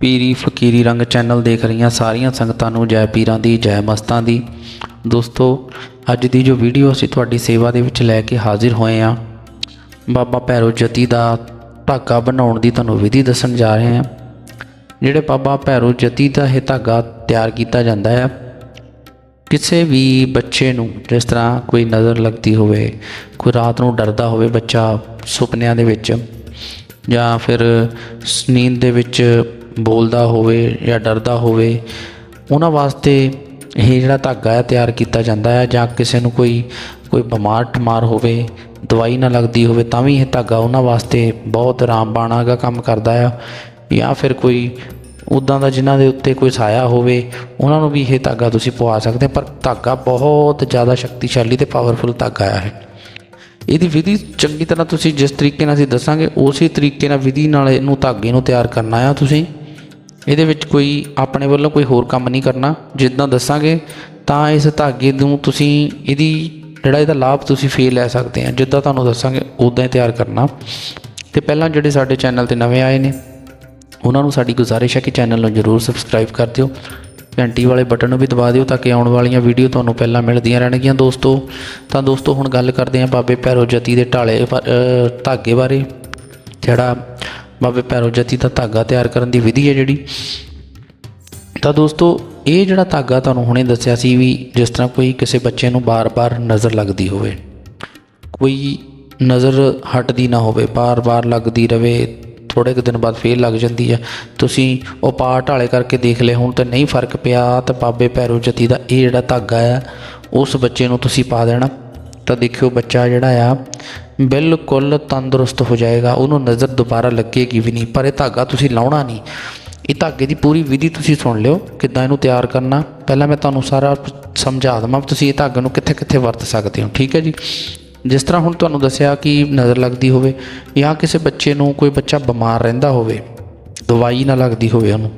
ਪੀਰੀ ਫਕੀਰੀ ਰੰਗ ਚੈਨਲ ਦੇਖ ਰਹੀਆਂ ਸਾਰੀਆਂ ਸੰਗਤਾਂ ਨੂੰ ਜੈ ਪੀਰਾਂ ਦੀ, ਜੈ ਮਸਤਾਂ ਦੀ। ਦੋਸਤੋ, ਅੱਜ ਦੀ ਜੋ ਵੀਡੀਓ ਅਸੀਂ ਤੁਹਾਡੀ ਸੇਵਾ ਦੇ ਵਿੱਚ ਲੈ ਕੇ ਹਾਜ਼ਰ ਹੋਏ ਹਾਂ, ਬਾਬਾ ਭੈਰੋ ਜਤੀ ਦਾ ਧਾਗਾ ਬਣਾਉਣ ਦੀ ਤੁਹਾਨੂੰ ਵਿਧੀ ਦੱਸਣ ਜਾ ਰਹੇ ਹਾਂ, ਜਿਹੜੇ ਬਾਬਾ ਭੈਰੋ ਜਤੀ ਦਾ ਇਹ ਧਾਗਾ ਤਿਆਰ ਕੀਤਾ ਜਾਂਦਾ ਹੈ। ਕਿਸੇ ਵੀ ਬੱਚੇ ਨੂੰ ਜਿਸ ਤਰ੍ਹਾਂ ਕੋਈ ਨਜ਼ਰ ਲੱਗਦੀ ਹੋਵੇ, ਕੋਈ ਰਾਤ ਨੂੰ ਡਰਦਾ ਹੋਵੇ ਬੱਚਾ ਸੁਪਨਿਆਂ ਦੇ ਵਿੱਚ ਜਾਂ ਫਿਰ ਨੀਂਦ ਦੇ ਵਿੱਚ ਬੋਲਦਾ ਹੋਵੇ ਜਾਂ ਡਰਦਾ ਹੋਵੇ, ਉਹਨਾਂ ਵਾਸਤੇ ਇਹ ਜਿਹੜਾ ਧਾਗਾ ਹੈ ਤਿਆਰ ਕੀਤਾ ਜਾਂਦਾ ਹੈ ਜਾਂ ਕਿਸੇ ਨੂੰ ਕੋਈ ਕੋਈ ਬਿਮਾਰ ਟਮਾਰ ਹੋਵੇ, ਦਵਾਈ ਨਾ ਲੱਗਦੀ ਹੋਵੇ, ਤਾਂ ਵੀ ਇਹ ਧਾਗਾ ਉਹਨਾਂ ਵਾਸਤੇ ਬਹੁਤ ਰਾਮਬਾਣ ਦਾ ਕੰਮ ਕਰਦਾ ਆ ਜਾਂ ਫਿਰ ਕੋਈ ਉੱਦਾਂ ਦਾ ਜਿਨ੍ਹਾਂ ਦੇ ਉੱਤੇ ਕੋਈ ਸਾਇਆ ਹੋਵੇ, ਉਹਨਾਂ ਨੂੰ ਵੀ ਇਹ ਧਾਗਾ ਤੁਸੀਂ ਪਵਾ ਸਕਦੇ ਪਰ ਧਾਗਾ ਬਹੁਤ ਜ਼ਿਆਦਾ ਸ਼ਕਤੀਸ਼ਾਲੀ ਤੇ ਪਾਵਰਫੁਲ ਧਾਗਾ ਆ ਇਹ ਇਹਦੀ ਵਿਧੀ ਚੰਗੀ ਤਰ੍ਹਾਂ ਤੁਸੀਂ ਜਿਸ ਤਰੀਕੇ ਨਾਲ ਅਸੀਂ ਦੱਸਾਂਗੇ, ਉਸੇ ਤਰੀਕੇ ਨਾਲ ਵਿਧੀ ਨਾਲ ਇਹਨੂੰ ਧਾਗੇ ਨੂੰ ਤਿਆਰ ਕਰਨਾ ਆ ਤੁਸੀਂ। ਇਹਦੇ ਵਿੱਚ ਕੋਈ ਆਪਣੇ ਵੱਲੋਂ ਕੋਈ ਹੋਰ ਕੰਮ ਨਹੀਂ ਕਰਨਾ। ਜਿੱਦਾਂ ਦੱਸਾਂਗੇ, ਤਾਂ ਇਸ ਧਾਗੇ ਨੂੰ ਤੁਸੀਂ ਇਹਦੀ ਜਿਹੜਾ ਇਹਦਾ ਲਾਭ ਤੁਸੀਂ ਫੇਰ ਲੈ ਸਕਦੇ ਆ। ਜਿੱਦਾਂ ਤੁਹਾਨੂੰ ਦੱਸਾਂਗੇ, ਉਦਾਂ ਹੀ ਤਿਆਰ ਕਰਨਾ। ਤੇ ਪਹਿਲਾਂ ਜਿਹੜੇ ਸਾਡੇ ਚੈਨਲ ਤੇ ਨਵੇਂ ਆਏ ਨੇ ਉਹਨਾਂ ਨੂੰ ਸਾਡੀ ਗੁਜ਼ਾਰਿਸ਼ ਹੈ ਕਿ ਚੈਨਲ ਨੂੰ ਜਰੂਰ ਸਬਸਕ੍ਰਾਈਬ ਕਰ ਦਿਓ। ਘੰਟੀ ਵਾਲੇ ਬਟਨ ਨੂੰ ਵੀ ਦਬਾ ਦਿਓ ਤਾਂ ਕਿ ਆਉਣ ਵਾਲੀਆਂ ਵੀਡੀਓ ਤੁਹਾਨੂੰ ਪਹਿਲਾਂ ਮਿਲਦੀਆਂ ਰਹਿਣਗੀਆਂ ਦੋਸਤੋ। ਤਾਂ ਦੋਸਤੋ, ਹੁਣ ਗੱਲ ਕਰਦੇ ਹਾਂ ਬਾਬੇ ਭੈਰੋ ਜਤੀ ਦੇ ਢਾਲੇ ਧਾਗੇ ਬਾਰੇ। ਜਿਹੜਾ ਬਾਬੇ ਭੈਰੋ ਜਤੀ ਦਾ ਧਾਗਾ ਤਿਆਰ ਕਰਨ ਦੀ ਵਿਧੀ ਹੈ ਜਿਹੜੀ। ਤਾਂ ਦੋਸਤੋ, ਇਹ ਜਿਹੜਾ ਧਾਗਾ ਤੁਹਾਨੂੰ ਹੁਣੇ ਦੱਸਿਆ ਸੀ ਵੀ ਜਿਸ ਤਰ੍ਹਾਂ ਕੋਈ ਕਿਸੇ ਬੱਚੇ ਨੂੰ ਬਾਰ-ਬਾਰ ਨਜ਼ਰ ਲੱਗਦੀ ਹੋਵੇ। ਕੋਈ ਨਜ਼ਰ ਹਟਦੀ ਨਾ ਹੋਵੇ, ਬਾਰ-ਬਾਰ ਲੱਗਦੀ ਰਵੇ ਥੋੜੇ ਕੁ ਦਿਨ ਬਾਅਦ ਫੇਰ ਲੱਗ ਜਾਂਦੀ ਹੈ ਤੁਸੀਂ ਉਹ ਪਾ ਢਾਲੇ ਕਰਕੇ ਦੇਖ ਲਏ, ਹੁਣ ਤਾਂ ਨਹੀਂ ਫ਼ਰਕ ਪਿਆ। ਤਾਂ ਬਾਬੇ ਭੈਰੋ ਜਤੀ ਦਾ ਇਹ ਜਿਹੜਾ ਧਾਗਾ ਆ, ਉਸ ਬੱਚੇ ਨੂੰ ਤੁਸੀਂ ਪਾ ਦੇਣਾ। ਤਾਂ ਦੇਖਿਓ ਬੱਚਾ ਜਿਹੜਾ ਆ, ਬਿਲਕੁਲ ਤੰਦਰੁਸਤ ਹੋ ਜਾਏਗਾ। ਉਹਨੂੰ ਨਜ਼ਰ ਦੁਬਾਰਾ ਲੱਗੇਗੀ ਵੀ ਨਹੀਂ, ਪਰ ਇਹ ਧਾਗਾ ਤੁਸੀਂ ਲਾਉਣਾ ਨਹੀਂ। ਇਹ ਧਾਗੇ ਦੀ ਪੂਰੀ ਵਿਧੀ ਤੁਸੀਂ ਸੁਣ ਲਿਓ, ਕਿੱਦਾਂ ਇਹਨੂੰ ਤਿਆਰ ਕਰਨਾ। ਪਹਿਲਾਂ ਮੈਂ ਤੁਹਾਨੂੰ ਸਾਰਾ ਸਮਝਾ ਦਵਾਂ ਤੁਸੀਂ ਇਹ ਧਾਗੇ ਨੂੰ ਕਿੱਥੇ ਕਿੱਥੇ ਵਰਤ ਸਕਦੇ ਹੋ, ਠੀਕ ਹੈ ਜੀ? ਜਿਸ ਤਰ੍ਹਾਂ ਹੁਣ ਤੁਹਾਨੂੰ ਦੱਸਿਆ ਕਿ ਨਜ਼ਰ ਲੱਗਦੀ ਹੋਵੇ ਜਾਂ ਕਿਸੇ ਬੱਚੇ ਨੂੰ ਕੋਈ ਬੱਚਾ ਬਿਮਾਰ ਰਹਿੰਦਾ ਹੋਵੇ, ਦਵਾਈ ਨਾ ਲੱਗਦੀ ਹੋਵੇ ਉਹਨੂੰ,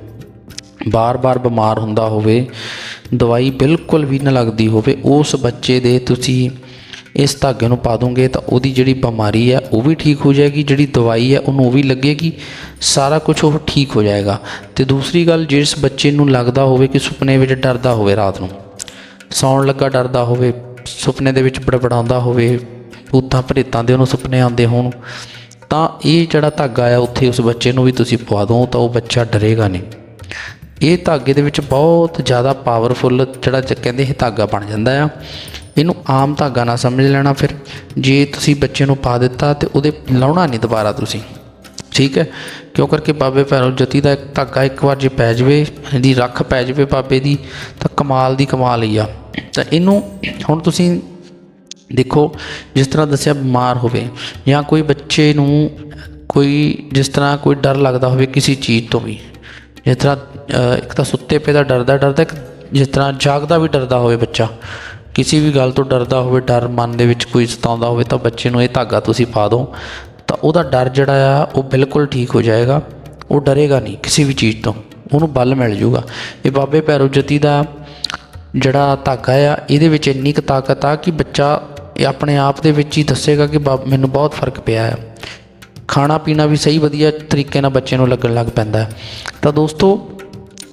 ਬਾਰ-ਬਾਰ ਬਿਮਾਰ ਹੁੰਦਾ ਹੋਵੇ, ਦਵਾਈ ਬਿਲਕੁਲ ਵੀ ਨਾ ਲੱਗਦੀ ਹੋਵੇ, ਉਸ ਬੱਚੇ ਦੇ ਤੁਸੀਂ ਇਸ ਧਾਗੇ ਨੂੰ ਪਾ ਦੋਗੇ ਤਾਂ ਉਹਦੀ ਜਿਹੜੀ ਬਿਮਾਰੀ ਹੈ ਉਹ ਵੀ ਠੀਕ ਹੋ ਜਾਏਗੀ, ਜਿਹੜੀ ਦਵਾਈ ਹੈ ਉਹਨੂੰ ਉਹ ਵੀ ਲੱਗੇਗੀ, ਸਾਰਾ ਕੁਝ ਉਹ ਠੀਕ ਹੋ ਜਾਏਗਾ। ਤੇ ਦੂਸਰੀ ਗੱਲ, ਜਿਸ ਬੱਚੇ ਨੂੰ ਲੱਗਦਾ ਹੋਵੇ ਕਿ ਸੁਪਨੇ ਵਿੱਚ ਡਰਦਾ ਹੋਵੇ ਰਾਤ ਨੂੰ, ਸੌਣ ਲੱਗਾ ਡਰਦਾ ਹੋਵੇ, ਸੁਪਨੇ ਦੇ ਵਿੱਚ ਬੜਬੜਾਉਂਦਾ ਹੋਵੇ ਭੂਤਾਂ ਪ੍ਰੇਤਾਂ ਦੇ ਉਹਨੂੰ ਸੁਪਨੇ ਆਉਂਦੇ ਹੋਣ, ਤਾਂ ਇਹ ਜਿਹੜਾ ਧਾਗਾ ਆ ਉੱਥੇ ਉਸ ਬੱਚੇ ਨੂੰ ਵੀ ਤੁਸੀਂ ਪਵਾ ਦਿਓ, ਤਾਂ ਉਹ ਬੱਚਾ ਡਰੇਗਾ ਨਹੀਂ। ਇਹ ਧਾਗੇ ਦੇ ਵਿੱਚ ਬਹੁਤ ਜ਼ਿਆਦਾ ਪਾਵਰਫੁੱਲ ਜਿਹੜਾ ਕਹਿੰਦੇ ਇਹ ਧਾਗਾ ਬਣ ਜਾਂਦਾ ਆ। ਇਹਨੂੰ ਆਮ ਧਾਗਾ ਨਾ ਸਮਝ ਲੈਣਾ ਫਿਰ। ਜੇ ਤੁਸੀਂ ਬੱਚੇ ਨੂੰ ਪਾ ਦਿੱਤਾ ਤੇ ਉਹਦੇ ਲਾਉਣਾ ਨਹੀਂ ਦੁਬਾਰਾ ਤੁਸੀਂ। ਠੀਕ ਹੈ? ਕਿਉਂ ਕਰਕੇ ਬਾਬੇ ਭੈਰੋ ਜਤੀ ਦਾ ਇੱਕ ਧਾਗਾ ਇੱਕ ਵਾਰ ਜੇ ਪੈ ਜਵੇ, ਇਹਦੀ ਰੱਖ ਪੈ ਜਵੇ ਬਾਬੇ ਦੀ, ਤਾਂ ਕਮਾਲ ਦੀ ਕਮਾਲ ਹੀ ਆ। ਤਾਂ ਇਹਨੂੰ ਹੁਣ ਤੁਸੀਂ ਦੇਖੋ, ਜਿਸ ਤਰ੍ਹਾਂ ਦੱਸਿਆ ਬਿਮਾਰ ਹੋਵੇ ਜਾਂ ਕੋਈ ਬੱਚੇ ਨੂੰ ਕੋਈ, ਜਿਸ ਤਰ੍ਹਾਂ ਕੋਈ ਡਰ ਲੱਗਦਾ ਹੋਵੇ ਕਿਸੇ ਚੀਜ਼ ਤੋਂ ਵੀ, ਜਿਸ ਤਰ੍ਹਾਂ ਇੱਕ ਤਾਂ ਸੁੱਤੇ ਪਏ ਦਾ ਡਰਦਾ ਡਰਦਾ ਇੱਕ ਜਿਸ ਤਰ੍ਹਾਂ ਜਾਗਦਾ ਵੀ ਡਰਦਾ ਹੋਵੇ ਬੱਚਾ, ਕਿਸੇ ਵੀ ਗੱਲ ਤੋਂ ਡਰਦਾ ਹੋਵੇ, ਡਰ ਮਨ ਦੇ ਵਿੱਚ ਕੋਈ ਸਤਾਉਂਦਾ ਹੋਵੇ ਤਾਂ ਬੱਚੇ ਨੂੰ ਇਹ ਧਾਗਾ ਤੁਸੀਂ ਪਾ ਦਿਓ, ਤਾਂ ਉਹਦਾ ਡਰ ਜਿਹੜਾ ਆ, ਉਹ ਬਿਲਕੁਲ ਠੀਕ ਹੋ ਜਾਏਗਾ, ਉਹ ਡਰੇਗਾ ਨਹੀਂ ਕਿਸੇ ਵੀ ਚੀਜ਼ ਤੋਂ, ਉਹਨੂੰ ਬਲ ਮਿਲ ਜਾਊਗਾ ਇਹ ਬਾਬੇ ਭੈਰੋ ਜਤੀ ਦਾ ਜਿਹੜਾ ਧਾਗਾ ਆ, ਇਹਦੇ ਵਿੱਚ ਇੰਨੀ ਕੁ ਤਾਕਤ ਆ ਕਿ ਬੱਚਾ ਇਹ ਆਪਣੇ ਆਪ ਦੇ ਵਿੱਚ ਹੀ ਦੱਸੇਗਾ ਕਿ ਬਾ- ਮੈਨੂੰ ਬਹੁਤ ਫ਼ਰਕ ਪਿਆ ਹੈ। ਖਾਣਾ ਪੀਣਾ ਵੀ ਸਹੀ ਵਧੀਆ ਤਰੀਕੇ ਨਾਲ ਬੱਚੇ ਨੂੰ ਲੱਗਣ ਲੱਗ ਪੈਂਦਾ ਹੈ। ਤਾਂ ਦੋਸਤੋ,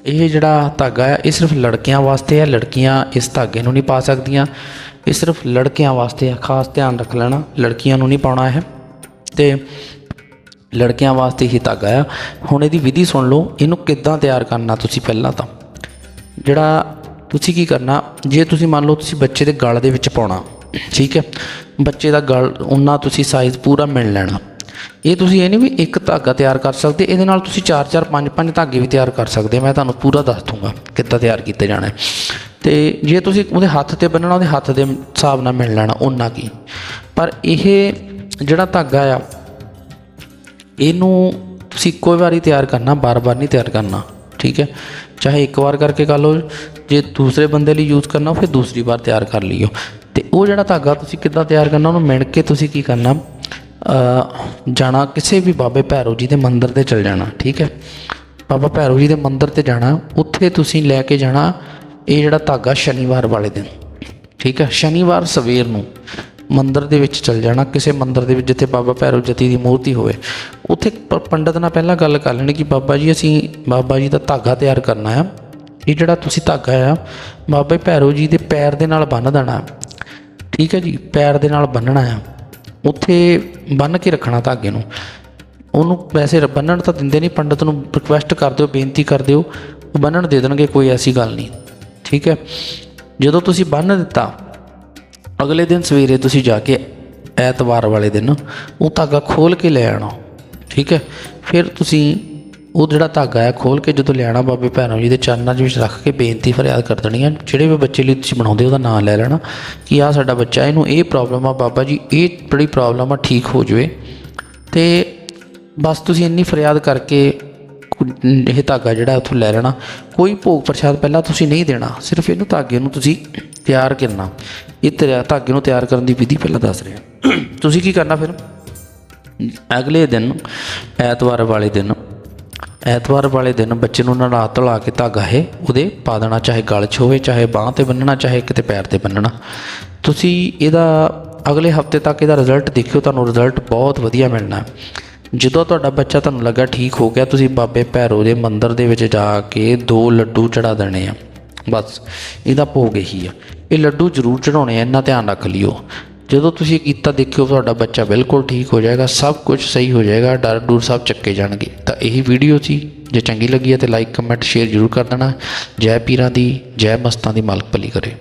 ਇਹ ਜਿਹੜਾ ਧਾਗਾ ਹੈ, ਇਹ ਸਿਰਫ ਲੜਕੀਆਂ ਵਾਸਤੇ ਹੈ, ਲੜਕੀਆਂ ਇਸ ਧਾਗੇ ਨੂੰ ਨਹੀਂ ਪਾ ਸਕਦੀਆਂ। ਇਹ ਸਿਰਫ ਲੜਕਿਆਂ ਵਾਸਤੇ ਹੈ। ਖਾਸ ਧਿਆਨ ਰੱਖ ਲੈਣਾ, ਲੜਕੀਆਂ ਨੂੰ ਨਹੀਂ ਪਾਉਣਾ ਹੈ ਤੇ ਲੜਕਿਆਂ ਵਾਸਤੇ ਹੀ ਧਾਗਾ ਆ ਹੁਣ ਇਹਦੀ ਵਿਧੀ ਸੁਣ ਲਓ। ਇਹਨੂੰ ਕਿੱਦਾਂ ਤਿਆਰ ਕਰਨਾ ਤੁਸੀਂ ਪਹਿਲਾਂ ਤਾਂ? ਜਿਹੜਾ ਤੁਸੀਂ ਕੀ ਕਰਨਾ, ਜੇ ਤੁਸੀਂ ਮੰਨ ਲਓ ਤੁਸੀਂ ਬੱਚੇ ਦੇ ਗਲ ਦੇ ਵਿੱਚ ਪਾਉਣਾ ਠੀਕ ਹੈ? ਬੱਚੇ ਦਾ ਗਲ, ਉਹਨਾਂ ਤੁਸੀਂ ਸਾਈਜ਼ ਪੂਰਾ ਮਿਲ ਲੈਣਾ। ਇਹ ਤੁਸੀਂ ਇਹ ਨਹੀਂ ਵੀ ਇੱਕ ਧਾਗਾ ਤਿਆਰ ਕਰ ਸਕਦੇ, ਇਹਦੇ ਨਾਲ ਤੁਸੀਂ 4 4 5 5 ਧਾਗੇ ਵੀ ਤਿਆਰ ਕਰ ਸਕਦੇ। ਮੈਂ ਤੁਹਾਨੂੰ ਪੂਰਾ ਦੱਸ ਦੂੰਗਾ ਕਿੱਦਾਂ ਤਿਆਰ ਕੀਤੇ ਜਾਣਾ ਹੈ। ਤੇ ਜੇ ਤੁਸੀਂ ਉਹਦੇ ਹੱਥ ਤੇ ਬੰਨਣਾ, ਉਹਦੇ ਹੱਥ ਦੇ ਹਿਸਾਬ ਨਾਲ ਮਿਲ ਲੈਣਾ ਉਹਨਾਂ ਕੀ। ਪਰ ਇਹ ਜਿਹੜਾ ਧਾਗਾ ਆ, ਇਹਨੂੰ ਤੁਸੀਂ ਇੱਕੋ ਵਾਰੀ ਤਿਆਰ ਕਰਨਾ, ਬਾਰ-ਬਾਰ ਨਹੀਂ ਤਿਆਰ ਕਰਨਾ, ਠੀਕ ਹੈ? ਚਾਹੇ ਇੱਕ ਵਾਰ ਕਰਕੇ ਕਰ ਲਓ, ਜੇ ਦੂਸਰੇ ਬੰਦੇ ਲਈ ਯੂਜ਼ ਕਰਨਾ, ਫਿਰ ਦੂਸਰੀ ਵਾਰ ਤਿਆਰ ਕਰ ਲਿਓ ਤੇ ਉਹ ਜਿਹੜਾ ਧਾਗਾ ਤੁਸੀਂ ਕਿੱਦਾਂ ਤਿਆਰ ਕਰਨਾ, ਉਹਨੂੰ ਮਿਣ ਕੇ ਤੁਸੀਂ ਕੀ ਕਰਨਾ? ਜਾਣਾ ਕਿਸੇ ਵੀ ਬਾਬੇ ਭੈਰੋ ਜੀ ਦੇ ਮੰਦਿਰ ਤੇ ਚਲ ਜਾਣਾ, ਠੀਕ ਹੈ? ਬਾਬਾ ਭੈਰੋ ਜੀ ਦੇ ਮੰਦਿਰ ਤੇ ਜਾਣਾ, ਉੱਥੇ ਤੁਸੀਂ ਲੈ ਕੇ ਜਾਣਾ ਇਹ ਜਿਹੜਾ ਧਾਗਾ ਸ਼ਨੀਵਾਰ ਵਾਲੇ ਦਿਨ, ਠੀਕ ਹੈ? ਸ਼ਨੀਵਾਰ ਸਵੇਰ ਨੂੰ ਮੰਦਿਰ ਦੇ ਵਿੱਚ ਚਲ ਜਾਣਾ, ਕਿਸੇ ਮੰਦਿਰ ਦੇ ਵਿੱਚ ਜਿੱਥੇ ਬਾਬਾ ਭੈਰੋ ਜਤੀ ਦੀ ਮੂਰਤੀ ਹੋਵੇ। ਉੱਥੇ ਪ- ਪੰਡਤ ਨਾਲ ਪਹਿਲਾਂ ਗੱਲ ਕਰ ਲੈਣੀ ਕਿ ਬਾਬਾ ਜੀ, ਅਸੀਂ ਬਾਬਾ ਜੀ ਦਾ ਧਾਗਾ ਤਿਆਰ ਕਰਨਾ ਆ। ਇਹ ਜਿਹੜਾ ਤੁਸੀਂ ਧਾਗਾ ਆ, ਬਾਬਾ ਭੈਰੋ ਜੀ ਦੇ ਪੈਰ ਦੇ ਨਾਲ ਬੰਨ੍ਹ ਦੇਣਾ। ਠੀਕ ਹੈ ਜੀ, ਪੈਰ ਦੇ ਨਾਲ ਬੰਨਣਾ ਆ। ਉੱਥੇ ਬੰਨ੍ਹ ਕੇ ਰੱਖਣਾ ਧਾਗੇ ਨੂੰ। ਉਹਨੂੰ ਵੈਸੇ ਰ- ਬੰਨਣ ਤਾਂ ਦਿੰਦੇ ਨਹੀਂ ਪੰਡਤ ਨੂੰ ਰਿਕੁਐਸਟ ਕਰ ਦਿਓ, ਬੇਨਤੀ ਕਰ ਦਿਓ, ਉਹ ਬੰਨਣ ਦੇ ਦੇਣਗੇ, ਕੋਈ ਐਸੀ ਗੱਲ ਨਹੀਂ ਠੀਕ ਹੈ? ਜਦੋਂ ਤੁਸੀਂ ਬੰਨ੍ਹ ਦਿੱਤਾ, ਅਗਲੇ ਦਿਨ ਸਵੇਰੇ ਤੁਸੀਂ ਜਾ ਕੇ ਐਤਵਾਰ ਵਾਲੇ ਦਿਨ ਉਹ ਧਾਗਾ ਖੋਲ ਕੇ ਲੈ ਆਣਾ ਠੀਕ ਹੈ? ਫਿਰ ਤੁਸੀਂ ਉਹ ਜਿਹੜਾ ਧਾਗਾ ਹੈ ਖੋਲ ਕੇ ਜਦੋਂ ਲਿਆਣਾ ਬਾਬੇ ਭੈਣੋ ਜੀ ਦੇ ਚਰਨਾਂ ਦੇ ਵਿੱਚ ਰੱਖ ਕੇ ਬੇਨਤੀ ਫਰਿਆਦ ਕਰ ਦੇਣੀ ਹੈ ਜਿਹੜੇ ਵੀ ਬੱਚੇ ਲਈ ਤੁਸੀਂ ਬਣਾਉਂਦੇ ਉਹਦਾ ਨਾਮ ਲੈ ਲੈਣਾ ਕਿ ਆ ਸਾਡਾ ਬੱਚਾ ਇਹਨੂੰ ਇਹ ਪ੍ਰੋਬਲਮ ਆ ਬਾਬਾ ਜੀ, ਇਹ ਬੜੀ ਪ੍ਰੋਬਲਮ ਆ ਠੀਕ ਹੋ ਜਾਵੇ। ਤੇ ਬਸ ਤੁਸੀਂ ਇੰਨੀ ਫਰਿਆਦ ਕਰਕੇ ਇਹ ਧਾਗਾ ਜਿਹੜਾ ਉੱਥੋਂ ਲੈ ਲੈਣਾ। ਕੋਈ ਭੋਗ ਪ੍ਰਸ਼ਾਦ ਪਹਿਲਾਂ ਤੁਸੀਂ ਨਹੀਂ ਦੇਣਾ, ਸਿਰਫ ਇਹਨੂੰ ਧਾਗੇ ਨੂੰ ਤੁਸੀਂ ਤਿਆਰ ਕਰਨਾ। ਇਹ ਤੇਰਾ ਧਾਗੇ ਨੂੰ ਤਿਆਰ ਕਰਨ ਦੀ ਵਿਧੀ ਪਹਿਲਾਂ ਦੱਸ ਰਿਹਾ। ਤੁਸੀਂ ਕੀ ਕਰਨਾ ਫਿਰ? ਅਗਲੇ ਦਿਨ, ਐਤਵਾਰ ਵਾਲੇ ਦਿਨ ਐਤਵਾਰ ਵਾਲੇ ਦਿਨ ਬੱਚੇ ਨੂੰ ਨਲਾ ਧਲਾ ਕੇ ਧਾਗਾ ਹੈ ਉਹਦੇ ਪਾ ਦੇਣਾ, ਚਾਹੇ ਗਲ 'ਚ ਹੋਵੇ, ਚਾਹੇ ਬਾਹ ਤੇ ਬੰਨਣਾ, ਚਾਹੇ ਕਿਤੇ ਪੈਰ ਤੇ ਬੰਨਣਾ। ਤੁਸੀਂ ਇਹਦਾ ਅਗਲੇ ਹਫ਼ਤੇ ਤੱਕ ਇਹਦਾ ਰਿਜ਼ਲਟ ਦੇਖਿਓ, ਤੁਹਾਨੂੰ ਰਿਜ਼ਲਟ ਬਹੁਤ ਵਧੀਆ ਮਿਲਣਾ। ਜਦੋਂ ਤੁਹਾਡਾ ਬੱਚਾ ਤੁਹਾਨੂੰ ਲੱਗਾ ਠੀਕ ਹੋ ਗਿਆ, ਤੁਸੀਂ ਬਾਬੇ ਭੈਰੋ ਦੇ ਮੰਦਿਰ ਦੇ ਵਿੱਚ ਜਾ ਕੇ ਦੋ ਲੱਡੂ ਚੜਾ ਦੇਣੇ ਆ। ਬਸ, ਇਹਦਾ ਭੋਗ ਇਹੀ ਆ। ਇਹ ਲੱਡੂ ਜ਼ਰੂਰ ਚੜਾਉਣੇ ਆ, ਇੰਨਾ ਧਿਆਨ ਰੱਖ ਲਿਓ। ਜਦੋਂ ਤੁਸੀਂ ਕੀਤਾ ਦੇਖਿਓ, ਤੁਹਾਡਾ ਬੱਚਾ ਬਿਲਕੁਲ ਠੀਕ ਹੋ ਜਾਏਗਾ, ਸਭ ਕੁਝ ਸਹੀ ਹੋ ਜਾਏਗਾ, ਡਰ ਡੂਰ ਸਭ ਚੱਕੇ ਜਾਣਗੇ। ਤਾਂ ਇਹੀ ਵੀਡੀਓ ਸੀ, ਜੇ ਚੰਗੀ ਲੱਗੀ ਹੈ ਤੇ ਲਾਈਕ ਕਮੈਂਟ ਸ਼ੇਅਰ ਜ਼ਰੂਰ ਕਰ ਦੇਣਾ। ਜੈ ਪੀਰਾਂ ਦੀ, ਜੈ ਮਸਤਾਂ ਦੀ ਮਾਲਕ ਭਲੀ ਕਰੇ।